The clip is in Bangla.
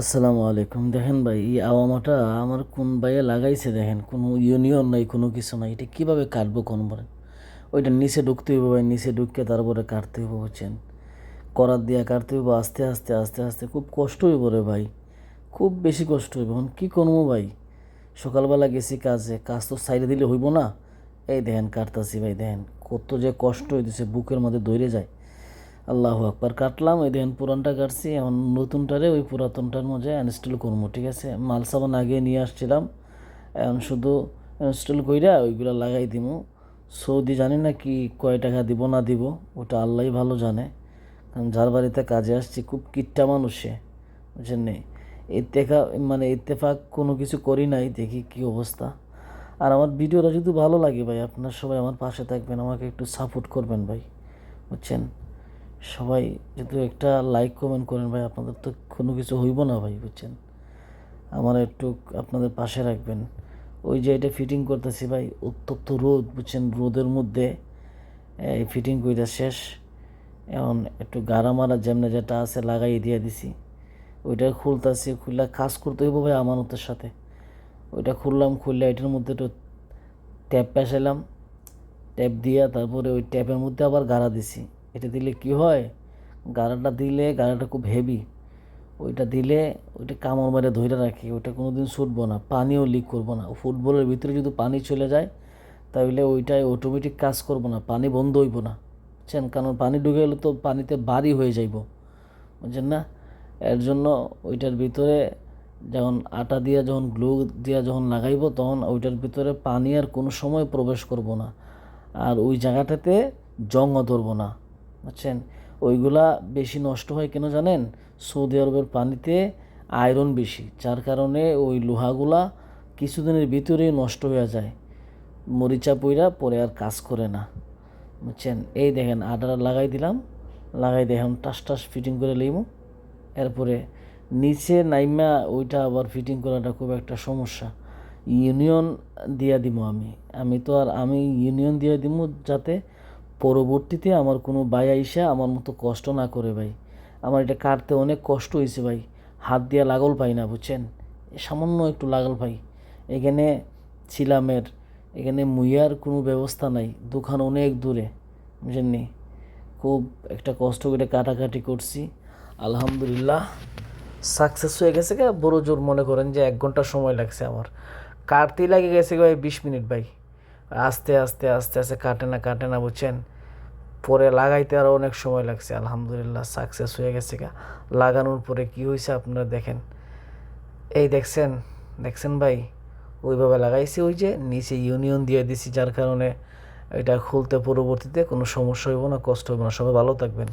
আসসালামু আলাইকুম। দেখেন ভাই, এই আওয়ামাটা আমার কোন ভাইয়ে লাগাইছে দেখেন, কোনো ইউনিয়ন নাই, কোনো কিছু নাই, এটা কীভাবে কাটবো কোন বলেন? ওইটা নিচে ঢুকতে হইব ভাই, নিচে ঢুকে তারপরে কাটতে হইব, বুঝছেন? করার দিয়ে কাটতে হইব, আস্তে আস্তে আস্তে আস্তে, খুব কষ্ট হইব রে ভাই, খুব বেশি কষ্ট হইব। এখন কী করব ভাই? সকালবেলা গেছি কাজে, কাজ তো সাইডে দিলে হইব না? এই দেখেন, কাটতাছি ভাই, দেখেন, কত যে কষ্ট হইতেছে, বুকের মধ্যে দৌড়ে যায়। আল্লাহ আকবার কাটলাম, ওই দেখেন পুরানটা কাটছি, এখন নতুনটারে ওই পুরাতনটার মধ্যে ইনস্টল করব, ঠিক আছে? মাল সাবান আগে নিয়ে আসছিলাম, এখন শুধু ইনস্টল কইরা ওইগুলো লাগাই দিব সৌদি জানি না কি, কয় টাকা দিব না দিব, ওটা আল্লাহই ভালো জানে। কারণ যার বাড়িতে কাজে আসছি, খুব কিট্টা মানুষে বুঝছেন নি? ইত্তেফা মানে ইত্তেফাক কোনো কিছু করি নাই, দেখি কি অবস্থা। আর আমার ভিডিওটা যদি ভালো লাগে ভাই, আপনার সবাই আমার পাশে থাকবেন, আমাকে একটু সাপোর্ট করবেন ভাই, বুঝছেন? সবাই যদি একটা লাইক কমেন্ট করেন ভাই, আপনাদের তো কোনো কিছু হইব না ভাই, বুঝছেন? আমার একটু আপনাদের পাশে রাখবেন। ওই যে এটা ফিটিং করতেছি ভাই উত্তপ্ত রোদ, বুঝছেন? রোদের মধ্যে, এই ফিটিং কইরা শেষ। এখন একটু গাড়া মারা যেমনে যেটা আছে লাগাই দিয়ে দিছি। ওইটা খুলতেছি, খুললে কাজ করতে হইব ভাই আমানতের সাথে। ওইটা খুললাম, খুললে এটার মধ্যে একটু ট্যাপ পেশাইলাম। ট্যাপ দিয়া তারপরে ওই ট্যাপের মধ্যে আবার গাড়া দিছি। এটা দিলে কি হয়? গাড়াটা দিলে গাড়াটা খুব হেভি ওইটা দিলে ওইটা কামড় মারে ধরে রাখি। ওইটা কোনো দিন ছুটবো না। পানিও লিক করব না। ফুটবলের ভিতরে যদি পানি চলে যায় তাহলে ওইটাই অটোমেটিক কাজ করব না। পানি বন্ধ হইব না। বুঝছেন? কারণ পানি ঢুকে গেলে তো পানিতে বাড়ি হয়ে যাইব। বুঝছেন না? এর জন্য ওইটার ভিতরে যখন আটা দিয়া যখন গ্লু দিয়া যখন লাগাইব, তখন ওইটার ভিতরে পানি আর কোনো সময় প্রবেশ করব না। আর ওই জায়গাটাতে জংও ধরবো না। বুঝছেন? ওইগুলা বেশি নষ্ট হয় কেন জানেন? সৌদি আরবের পানিতে আয়রন বেশি, যার কারণে ওই লোহাগুলা কিছুদিনের ভিতরেই নষ্ট হয়ে যায়। মরিচা পইরা পরে আর কাজ করে না, বুঝছেন? এই দেখেন, আটাটা লাগাই দিলাম, লাগাই দেখেন টাস টাস ফিটিং করে লইব এরপরে নিচে নাইমা ওইটা আবার ফিটিং করাটা খুব একটা সমস্যা। ইউনিয়ন দিয়া দিব আমি। আমি তো আর, আমি ইউনিয়ন দিয়ে দিব যাতে পরবর্তীতে আমার কোনো ভাই আইসা আমার মতো কষ্ট না করে ভাই। আমার এটা কাটতে অনেক কষ্ট হয়েছে ভাই। হাত দিয়ে লাগল পাই না, বুঝছেন? সামান্য একটু লাগল ভাই এখানে ছিলামের, এখানে মুইয়ার কোনো ব্যবস্থা নাই। দোকান অনেক দূরে বুঝেননি খুব একটা কষ্ট করে কাটাকাটি করছি। আলহামদুলিল্লাহ সাকসেস হয়ে গেছে কে বড় জোর মনে করেন যে এক ঘণ্টা সময় লাগছে আমার। কাটতেই লাগে গেছে ভাই বিশ মিনিট ভাই। আস্তে আস্তে আস্তে আস্তে কাটে না কাটে না, বুঝছেন? পরে লাগাইতে আরও অনেক সময় লাগছে, আলহামদুলিল্লাহ সাকসেস হয়ে গেছে গা। লাগানোর পরে কি হয়েছে আপনারা দেখেন। এই দেখছেন দেখছেন ভাই? ওইভাবে লাগাইছি, ওই যে নিচে ইউনিয়ন দিয়ে দিছি, যার কারণে এটা খুলতে পরবর্তীতে কোনো সমস্যা হইব না, কষ্ট হইব না। সবাই ভালো থাকবেন।